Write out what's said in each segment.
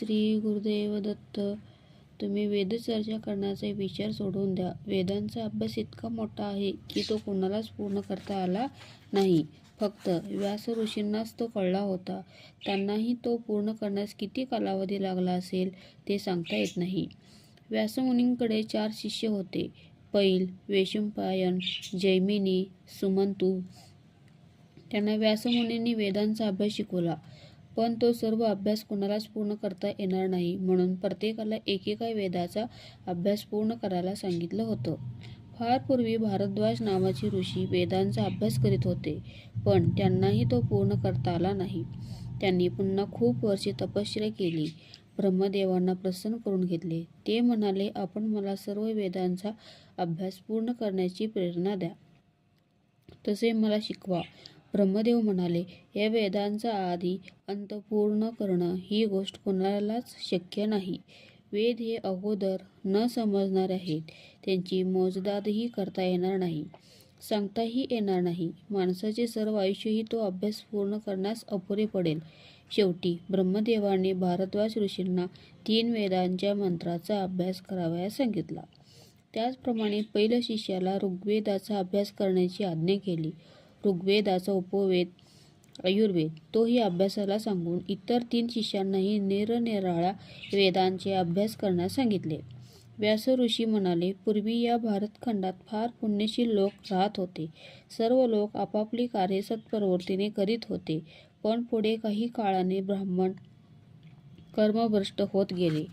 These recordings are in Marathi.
श्री गुरुदेव दत्त तुम्ही वेदचर्चा करण्याचा विचार सोडून द्या. वेदांचा अभ्यास इतका मोठा आहे की तो कोणालाच पूर्ण करता आला नाही. फक्त व्यास ऋषींनाच तो कळला होता. त्यांनाही तो पूर्ण करण्यास किती कालावधी लागला असेल ते सांगता येत नाही. व्यासमुनींकडे चार शिष्य होते. पैल वेशंपायन जैमिनी सुमंतू. त्यांना व्यासमुनींनी वेदांचा अभ्यास शिकवला. पण तो सर्व अभ्यास कोणालाच पूर्ण करता येणार नाही म्हणून प्रत्येकाला एकेका वेदाचा अभ्यास पूर्ण करायला सांगितलं होतं. फार पूर्वी भारद्वाज नावाचे ऋषी वेदांचा अभ्यास करीत होते पण त्यांनाही तो पूर्ण करता आला नाही. त्यांनी पुन्हा खूप वर्षे तपश्चर्या केली ब्रह्मदेवांना प्रसन्न करून घेतले. ते म्हणाले आपण मला सर्व वेदांचा अभ्यास पूर्ण करण्याची प्रेरणा द्या. तसे मला शिकवा. ब्रह्मदेव म्हणाले या वेदांचा आधी अंत पूर्ण करणं ही गोष्ट कोणालाच शक्य नाही. वेद हे अगोदर न समजणारे आहेत. त्यांची मोजदादही करता येणार नाही सांगताही येणार नाही. माणसाचे सर्व आयुष्यही तो अभ्यास पूर्ण करण्यास अपुरे पडेल. शेवटी ब्रह्मदेवाने भारद्वाज ऋषींना तीन वेदांच्या मंत्राचा अभ्यास करावयास सांगितला. त्याचप्रमाणे पहिल्या शिष्याला ऋग्वेदाचा अभ्यास करण्याची आज्ञा केली. ऋग्वेदाचा उपवेद आयुर्वेद. तोही अभ्यासाला सांगून इतर तीन शिष्यांनाही निरनिराळ्या वेदांचे अभ्यास करण्यास सांगितले. व्यास ऋषी म्हणाले पूर्वी या भारतखंडात फार पुण्यशील लोक राहत होते. सर्व लोक आपापली कार्य सत्प्रवृत्तीने करीत होते. पण पुढे काही काळाने ब्राह्मण कर्मभ्रष्ट होत गेले.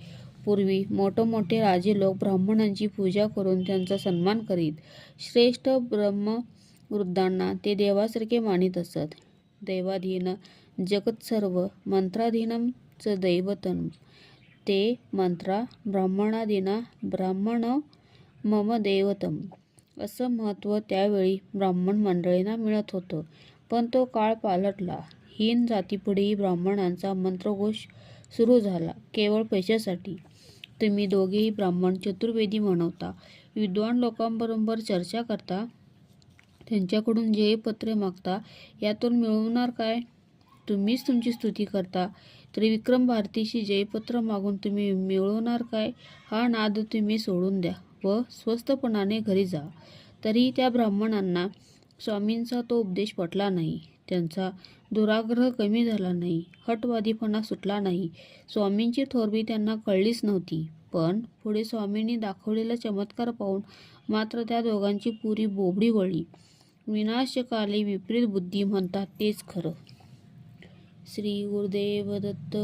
पूर्वी मोठमोठे राजे लोक ब्राह्मणांची पूजा करून त्यांचा सन्मान करीत. श्रेष्ठ ब्रह्म वृद्धांना ते देवासारखे मानित असत. दैवाधीन जगत सर्व मंत्राधीनम च दैवतम ते मंत्रा ब्राह्मणाधीना ब्राह्मण मम देवतम. असं महत्त्व त्यावेळी ब्राह्मण मंडळींना मिळत होतं. पण तो काळ पालटला. हीन जातीपुढेही ब्राह्मणांचा मंत्रघोष सुरू झाला केवळ पैशासाठी. तुम्ही दोघेही ब्राह्मण चतुर्वेदी म्हणवता. विद्वान लोकांबरोबर चर्चा करता त्यांच्याकडून जयपत्रे मागता यातून मिळवणार काय? तुम्हीच तुमची स्तुती करता. तरी विक्रम भारतीशी जयपत्र मागून तुम्ही मिळवणार काय? हा नाद तुम्ही सोडून द्या व स्वस्तपणाने घरी जा. तरी त्या ब्राह्मणांना स्वामींचा तो उपदेश पटला नाही. त्यांचा दुराग्रह कमी झाला नाही. हटवादीपणा सुटला नाही. स्वामींची थोरवी त्यांना कळलीच नव्हती. पण पुढे स्वामींनी दाखवलेला चमत्कार पाहून मात्र त्या दोघांची पुरी बोबडी वळली. विनाशकाली विपरीत बुद्धी म्हणतात तेच खरं. श्री गुरुदेव दत्त